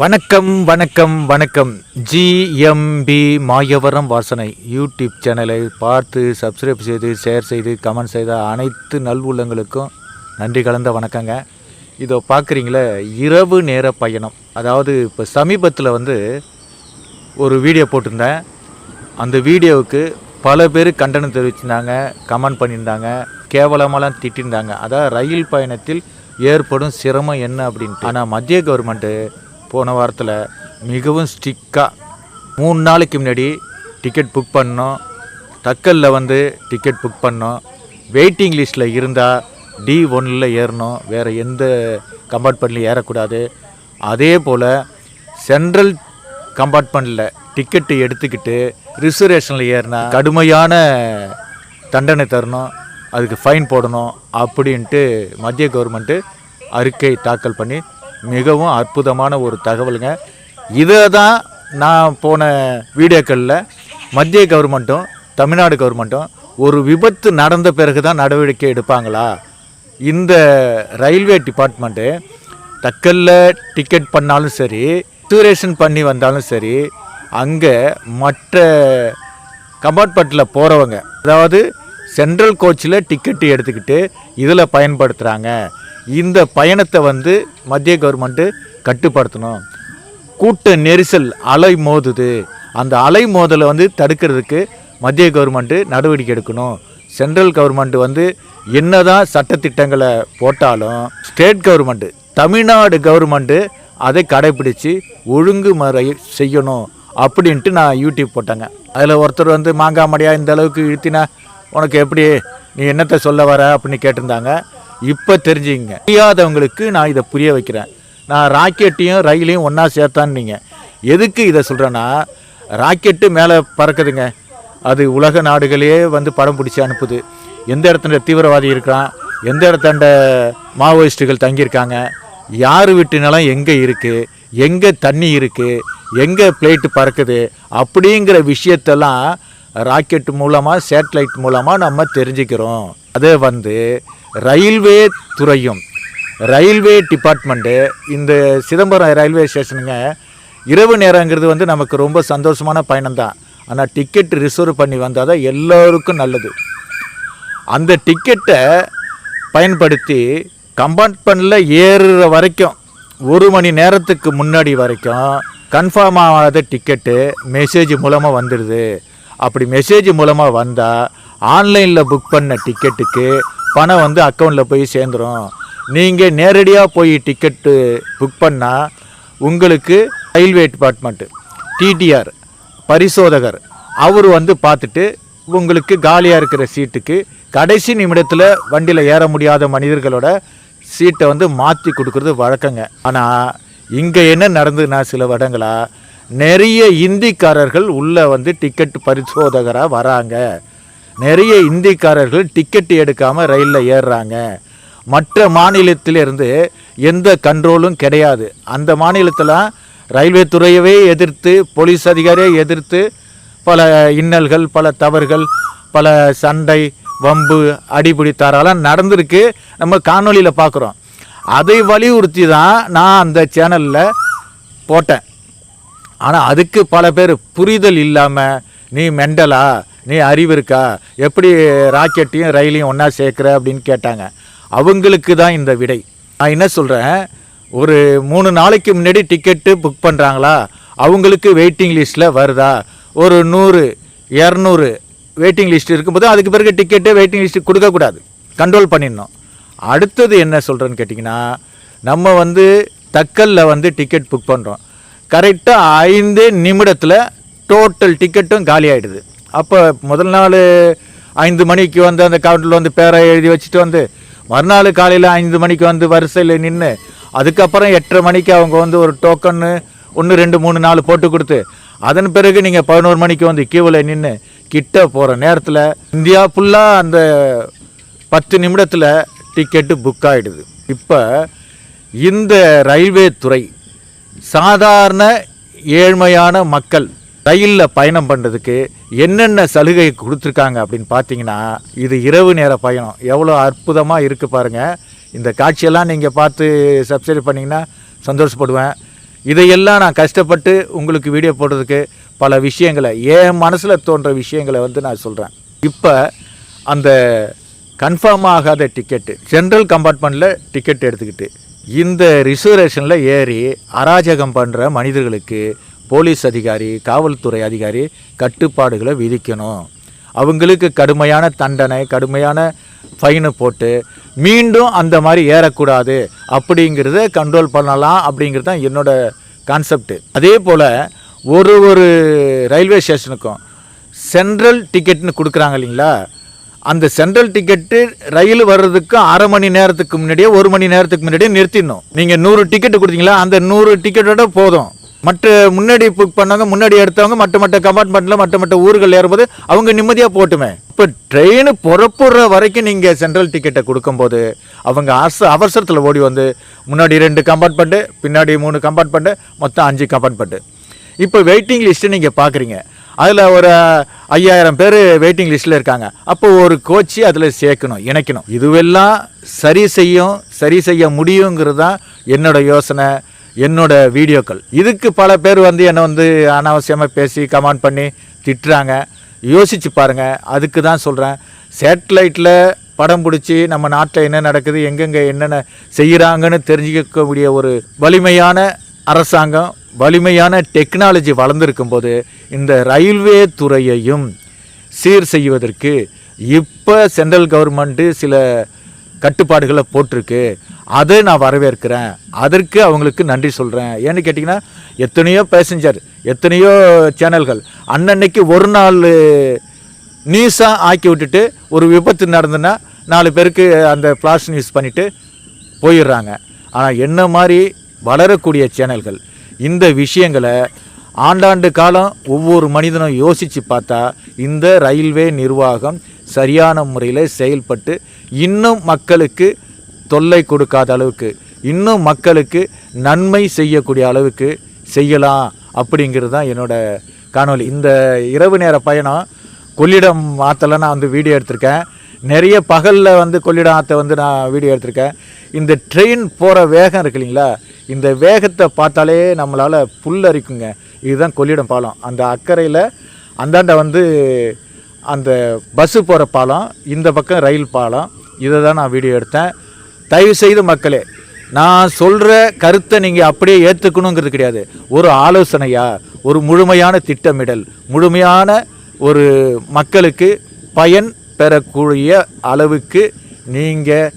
வணக்கம் வணக்கம் வணக்கம். ஜிஎம்பி மாயவரம் வாசனை யூடியூப் சேனலை பார்த்து சப்ஸ்கிரைப் செய்து ஷேர் செய்து கமெண்ட் செய்த அனைத்து நல்வுள்ளங்களுக்கும் நன்றி கலந்த வணக்கங்க. இதோ பார்க்குறீங்களே இரவு நேர பயணம். அதாவது இப்போ சமீபத்தில் வந்து ஒரு வீடியோ போட்டிருந்தேன். அந்த வீடியோவுக்கு பல பேர் கண்டனம் தெரிவிச்சிருந்தாங்க கமெண்ட் பண்ணியிருந்தாங்க கேவலமாலாம் திட்டிருந்தாங்க. அதாவது ரயில் பயணத்தில் ஏற்படும் சிரமம் என்ன அப்படின்ட்டு. ஆனால் மத்திய கவர்மெண்ட்டு போன வாரத்தில் மிகவும் ஸ்டிக்காக மூணு நாளைக்கு முன்னாடி டிக்கெட் புக் பண்ணோம். தக்கலில் வந்து டிக்கெட் புக் பண்ணோம். வெயிட்டிங் லிஸ்ட்டில் இருந்தால் டி ஒன்னில் ஏறணும். வேறு எந்த கம்பார்ட்மெண்ட்லையும் ஏறக்கூடாது. அதே போல் சென்ட்ரல் கம்பார்ட்மெண்ட்டில் டிக்கெட்டு எடுத்துக்கிட்டு ரிசர்வேஷனில் ஏறினா கடுமையான தண்டனை தரணும். அதுக்கு ஃபைன் போடணும். அப்படின்ட்டு மத்திய கவர்மெண்ட்டு அறிக்கை தாக்கல் பண்ணி மிகவும் அற்புதமான ஒரு தகவலுங்க. இதை தான் நான் போன வீடியோக்களில் மத்திய கவர்மெண்ட்டும் தமிழ்நாடு கவர்மெண்ட்டும் ஒரு விபத்து நடந்த பிறகு தான் நடவடிக்கை எடுப்பாங்களா? இந்த ரயில்வே டிபார்ட்மெண்ட்டு தக்கல்ல டிக்கெட் பண்ணாலும் சரி டூரேஷன் பண்ணி வந்தாலும் சரி அங்கே மற்ற கம்பார்ட்மெண்ட்டில் போகிறவங்க அதாவது சென்ட்ரல் கோச்சில் டிக்கெட்டு எடுத்துக்கிட்டு இதில் பயன்படுத்துகிறாங்க இந்த பயணத்தை வந்து மத்திய கவர்மெண்ட்டு கட்டுப்படுத்தணும். கூட்ட நெரிசல் அலை மோதுது. அந்த அலை மோதலை வந்து தடுக்கிறதுக்கு மத்திய கவர்மெண்ட்டு நடவடிக்கை எடுக்கணும். சென்ட்ரல் கவர்மெண்ட் வந்து என்னதான் சட்டத்திட்டங்களை போட்டாலும் ஸ்டேட் கவர்மெண்ட்டு தமிழ்நாடு கவர்மெண்ட்டு அதை கடைப்பிடிச்சு ஒழுங்குமுறை செய்யணும் அப்படின்ட்டு நான் யூடியூப் போட்டேங்க. அதில் ஒருத்தர் வந்து மாங்காய் இந்த அளவுக்கு இழுத்தினா உனக்கு எப்படி நீ என்னத்தை சொல்ல வர அப்படின்னு கேட்டிருந்தாங்க. இப்போ தெரிஞ்சுங்க. புரியாதவங்களுக்கு நான் இதை புரிய வைக்கிறேன். நான் ராக்கெட்டையும் ரயிலையும் ஒன்றா சேர்த்தான்னீங்க. எதுக்கு இதை சொல்கிறேன்னா ராக்கெட்டு மேலே பறக்குதுங்க. அது உலக நாடுகளே வந்து படம் பிடிச்சி அனுப்புது. எந்த இடத்துல தீவிரவாதி இருக்கிறான் எந்த இடத்தாண்ட மாவோயிஸ்ட்டுகள் தங்கியிருக்காங்க? யார் வீட்டு நிலம் எங்கே இருக்குது எங்கே தண்ணி இருக்குது எங்கே பிளேட்டு பறக்குது? அப்படிங்கிற விஷயத்தெல்லாம் ராக்கெட் மூலமாக சேட்டலைட் மூலமாக நம்ம தெரிஞ்சுக்கிறோம். அதே வந்து ரயில்வே துறையும். ரயில்வே டிபார்ட்மெண்ட்டு இந்த சிதம்பரம் ரயில்வே ஸ்டேஷனுங்க இரவு நேரங்கிறது வந்து நமக்கு ரொம்ப சந்தோஷமான பயணம்தான். ஆனால் டிக்கெட் ரிசர்வ் பண்ணி வந்தால் தான் எல்லோருக்கும் நல்லது. அந்த டிக்கெட்டை பயன்படுத்தி கம்பார்ட்மெண்ட்டில் ஏறுற வரைக்கும் ஒரு மணி நேரத்துக்கு முன்னாடி வரைக்கும் கன்ஃபார்ம் ஆகாத டிக்கெட்டு மெசேஜ் மூலமாக வந்துடுது. அப்படி மெசேஜ் மூலமாக வந்தால் ஆன்லைனில் புக் பண்ண டிக்கெட்டுக்கு பணம் வந்து அக்கௌண்ட்டில் போய் சேர்ந்துடும் நீங்கள் நேரடியாக போய் டிக்கெட்டு புக் பண்ணால் உங்களுக்கு ரயில்வே டிபார்ட்மெண்ட்டு டிடிஆர் பரிசோதகர் அவர் வந்து பார்த்துட்டு உங்களுக்கு காலியாக இருக்கிற சீட்டுக்கு கடைசி நிமிடத்தில் வண்டியில் ஏற முடியாத மனிதர்களோட சீட்டை வந்து மாற்றி கொடுக்குறது வழக்கங்க. ஆனால் இங்கே என்ன நடந்ததுன்னா சில வருடங்களாக நிறைய இந்திக்காரர்கள் உள்ளே வந்து டிக்கெட் பரிசோதகராக வராங்க. நிறைய இந்திக்காரர்கள் டிக்கெட் எடுக்காமல் ரயிலில் ஏறுறாங்க. மற்ற மாநிலத்திலிருந்து எந்த கண்ட்ரோலும் கிடையாது. அந்த மாநிலத்தில் ரயில்வே துறையவே எதிர்த்து போலீஸ் அதிகாரியை எதிர்த்து பல இன்னல்கள் பல தவறுகள் பல சண்டை வம்பு அடிபிடி தாராலாம் நடந்திருக்கு. நம்ம காணொலியில் பார்க்குறோம் அதை வலியுறுத்தி தான் நான் அந்த சேனலில் போட்டேன். ஆனால் அதுக்கு பல பேர் புரிதல் இல்லாமல் நீ மெண்டலா? நீ அறிவு இருக்கா எப்படி ராக்கெட்டையும் ரயிலையும் ஒன்றா சேர்க்குற? அப்படின்னு கேட்டாங்க. அவங்களுக்கு தான் இந்த விடை. நான் என்ன சொல்கிறேன் ஒரு மூணு நாளைக்கு முன்னாடி டிக்கெட்டு புக் பண்ணுறாங்களா அவங்களுக்கு வெயிட்டிங் லிஸ்ட்டில் வருதா? ஒரு நூறு இரநூறு வெயிட்டிங் லிஸ்ட் இருக்கும்போது அதுக்கு பிறகு டிக்கெட்டு வெயிட்டிங் லிஸ்ட்டு கொடுக்கக்கூடாது கண்ட்ரோல் பண்ணிடணும். அடுத்தது என்ன சொல்கிறேன்னு கேட்டிங்கன்னா நம்ம வந்து தக்கலில் வந்து டிக்கெட் புக் பண்ணுறோம் கரெக்டாக ஐந்து நிமிடத்தில் டோட்டல் டிக்கெட்டும் காலி ஆகிடுது அப்போ முதல் நாள் ஐந்து மணிக்கு வந்து அந்த கவுண்டரில் வந்து பேரை எழுதி வச்சுட்டு வந்து மறுநாள் காலையில் ஐந்து மணிக்கு வந்து வரிசையில் நின்று அதுக்கப்புறம் எட்டரை மணிக்கு அவங்க வந்து ஒரு டோக்கன்னு ஒன்று ரெண்டு மூணு நாலு போட்டு கொடுத்து அதன் பிறகு நீங்கள் பதினோரு மணிக்கு வந்து கியூவில் நின்று கிட்ட போகிற நேரத்தில் இந்தியா ஃபுல்லாக அந்த பத்து நிமிடத்தில் டிக்கெட்டு புக் ஆகிடுது இப்போ இந்த ரயில்வே துறை சாதாரண ஏழ்மையான மக்கள் ரயிலில் பயணம் பண்ணுறதுக்கு என்னென்ன சலுகை கொடுத்துருக்காங்க அப்படின்னு பார்த்தீங்கன்னா இது இரவு நேர பயணம். எவ்வளோ அற்புதமாக இருக்குது பாருங்கள் இந்த காட்சியெல்லாம் நீங்கள் பார்த்து சப்ஸ்கிரைப் பண்ணிங்கன்னா சந்தோஷப்படுவேன். இதையெல்லாம் நான் கஷ்டப்பட்டு உங்களுக்கு வீடியோ போடுறதுக்கு பல விஷயங்களை என் மனசில் தோன்ற விஷயங்களை வந்து நான் சொல்கிறேன் இப்போ அந்த கன்ஃபார்ம் ஆகாத டிக்கெட்டு ஜென்ரல் கம்பார்ட்மெண்ட்டில் டிக்கெட் எடுத்துக்கிட்டு இந்த ரிசர்வேஷனில் ஏறி அராஜகம் பண்ணுற மனிதர்களுக்கு போலீஸ் அதிகாரி காவல்துறை அதிகாரி கட்டுப்பாடுகளை விதிக்கணும். அவங்களுக்கு கடுமையான தண்டனை கடுமையான ஃபைனு போட்டு மீண்டும் அந்த மாதிரி ஏறக்கூடாது அப்படிங்கிறத கண்ட்ரோல் பண்ணலாம் அப்படிங்கிறது தான் என்னோட கான்செப்டு அதே போல் ஒரு ஒரு ரயில்வே ஸ்டேஷனுக்கும் சென்ட்ரல் டிக்கெட்னு கொடுக்குறாங்க இல்லைங்களா? அந்த சென்ட்ரல் டிக்கெட்டு ரயில் வர்றதுக்கு அரை மணி நேரத்துக்கு முன்னாடியே ஒரு மணி நேரத்துக்கு முன்னாடியே நிறுத்திடணும். நீங்கள் நூறு டிக்கெட்டு கொடுத்தீங்களா அந்த நூறு டிக்கெட்டோட போதும். மற்ற முன்னாடி புக் பண்ணவங்க முன்னாடி எடுத்தவங்க மற்ற மற்ற கம்பார்ட்மெண்ட்டில் மற்ற மற்ற ஊர்கள் ஏறும்போது அவங்க நிம்மதியாக போட்டுமே. இப்போ ட்ரெயின் புறப்படுற வரைக்கும் நீங்கள் சென்ட்ரல் டிக்கெட்டை கொடுக்கும்போது அவங்க அரசு அவசரத்தில் ஓடி வந்து முன்னாடி ரெண்டு கம்பார்ட்மெண்ட்டு பின்னாடி மூணு கம்பார்ட்மெண்ட்டு மொத்தம் அஞ்சு கம்பார்ட்மெண்ட்டு இப்போ வெயிட்டிங் லிஸ்ட்டு நீங்கள் பார்க்குறீங்க அதில் ஒரு ஐயாயிரம் பேர் வெயிட்டிங் லிஸ்ட்டில் இருக்காங்க. அப்போ ஒரு கோச்சு அதில் சேர்க்கணும் இணைக்கணும். இதுவெல்லாம் சரி செய்யும் சரி செய்ய முடியுங்கிறது தான் என்னோட யோசனை என்னோட வீடியோக்கள். இதுக்கு பல பேர் வந்து என்னை வந்து அனாவசியமாக பேசி கமெண்ட் பண்ணி திட்டுறாங்க. யோசித்து பாருங்கள் அதுக்கு தான் சொல்கிறேன் சேட்டலைட்டில் படம் பிடிச்சி நம்ம நாட்டில் என்ன நடக்குது எங்கெங்கே என்னென்ன செய்கிறாங்கன்னு தெரிஞ்சுக்கக்கூடிய ஒரு வலிமையான அரசாங்கம் வலிமையான டெக்னாலஜி வளர்ந்துருக்கும் போது இந்த ரயில்வே துறையையும் சீர் செய்வதற்கு இப்போ சென்ட்ரல் கவர்மெண்ட்டு சில கட்டுப்பாடுகளை போட்டிருக்கு. அதை நான் வரவேற்கிறேன். அதற்கு அவங்களுக்கு நன்றி சொல்கிறேன் ஏன்னு கேட்டிங்கன்னா எத்தனையோ பேசஞ்சர் எத்தனையோ சேனல்கள் அன்னன்னைக்கு ஒரு நாள் நியூஸாக ஆக்கி விட்டுட்டு ஒரு விபத்து நடந்துன்னா நாலு பேருக்கு அந்த ஃப்ளாஷ் நியூஸ் பண்ணிவிட்டு போயிடுறாங்க. ஆனால் என்ன மாதிரி வளரக்கூடிய சேனல்கள் இந்த விஷயங்களை ஆண்டாண்டு காலம் ஒவ்வொரு மனிதனும் யோசித்து பார்த்தா இந்த ரயில்வே நிர்வாகம் சரியான முறையில் செயல்பட்டு இன்னும் மக்களுக்கு தொல்லை கொடுக்காத அளவுக்கு இன்னும் மக்களுக்கு நன்மை செய்யக்கூடிய அளவுக்கு செய்யலாம் அப்படிங்கிறது தான் என்னோடய காணொளி. இந்த இரவு நேர பயணம் கொள்ளிடம் ஆற்றுல நான் வந்து வீடியோ எடுத்திருக்கேன். நிறைய பகலில் வந்து கொள்ளிடம் ஆற்றை வந்து நான் வீடியோ எடுத்திருக்கேன். இந்த ட்ரெயின் போகிற வேகம் இருக்கு இல்லைங்களா? இந்த வேகத்தை பார்த்தாலே நம்மளால் புல்லரிக்குங்க. இதுதான் கொள்ளிடம் பாலம். அந்த அக்கறையில் அந்தாண்ட வந்து அந்த பஸ்ஸு போகிற பாலம் இந்த பக்கம் ரயில் பாலம். இதை தான் நான் வீடியோ எடுத்தேன். தயவுசெய்து மக்களே நான் சொல்கிற கருத்தை நீங்கள் அப்படியே ஏற்றுக்கணுங்கிறது கிடையாது. ஒரு ஆலோசனையா ஒரு முழுமையான திட்டமிடல் முழுமையான ஒரு மக்களுக்கு பயன் பெறக்கூடிய அளவுக்கு நீங்கள்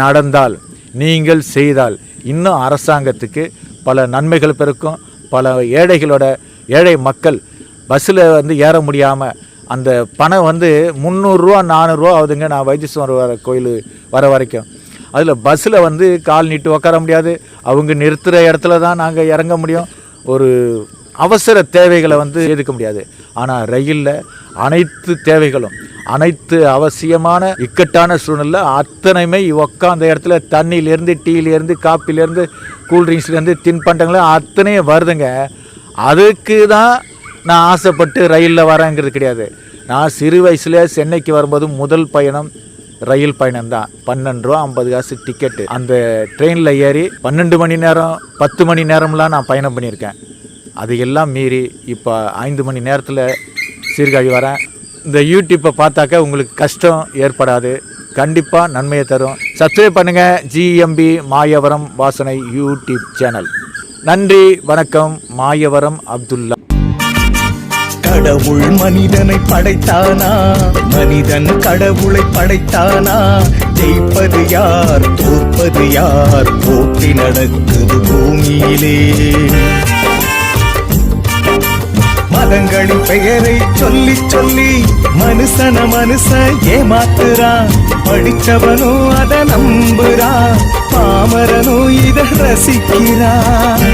நடந்தால் நீங்கள் செய்தால் இன்னும் அரசாங்கத்துக்கு பல நன்மைகள் பிறக்கும் பல ஏழைகளோட ஏழை மக்கள் பஸ்ஸில் வந்து ஏற முடியாமல் அந்த பணம் வந்து முந்நூறுரூவா நானூறுரூவா ஆகுதுங்க. நான் வைத்தீஸ்வரர் வர கோயில் வர வரைக்கும். அதில் பஸ்ஸில் வந்து கால் நீட்டு உட்கார முடியாது. அவங்க நிறுத்துகிற இடத்துல தான் நாங்கள் இறங்க முடியும். ஒரு அவசர தேவைகளை வந்து எதுக்க முடியாது. ஆனால் ரயிலில் அனைத்து தேவைகளும் அனைத்து அவசியமான இக்கட்டான சூழ்நிலை அத்தனையுமே உட்காந்த இடத்துல தண்ணியிலேருந்து டீலேருந்து காப்பிலேருந்து கூல்ட்ரிங்க்ஸ்லேருந்து தின்பண்டங்களும் அத்தனையும் வருதுங்க. அதுக்கு தான் நான் ஆசைப்பட்டு ரயிலில் வரேங்கிறது கிடையாது. நான் சிறு வயசில் சென்னைக்கு வரும்போது முதல் பயணம் ரயில் பயணம் தான் பன்னெண்டு ரூபா ஐம்பது காசு டிக்கெட்டு அந்த ட்ரெயினில் ஏறி பன்னெண்டு மணி நேரம் பத்து மணி நேரம்லாம் நான் பயணம் பண்ணியிருக்கேன். அதையெல்லாம் மீறி இப்போ ஐந்து மணி நேரத்தில் சீர்காழி வரேன். இந்த யூடியூப்பை பார்த்தாக்க உங்களுக்கு கஷ்டம் ஏற்படாது. கண்டிப்பாக நன்மையை தரும். சப்ஸ்கிரைப் பண்ணுங்கள் ஜிஎம்பி மாயவரம் வாசனை யூடியூப் சேனல். நன்றி வணக்கம். மாயவரம் அப்துல்லா. கடவுள் மனிதனை படைத்தானா? மனிதன் கடவுளை படைத்தானா? ஜெயிப்பது யார்? தோற்பது யார்? போட்டி நடக்குது பூமியிலே. மதங்களின் பெயரை சொல்லி சொல்லி மனுஷன மனுஷ ஏமாத்துறான் படிச்சவனோ அதை நம்புறான் பாமரனோ இதை ரசிக்கிறான்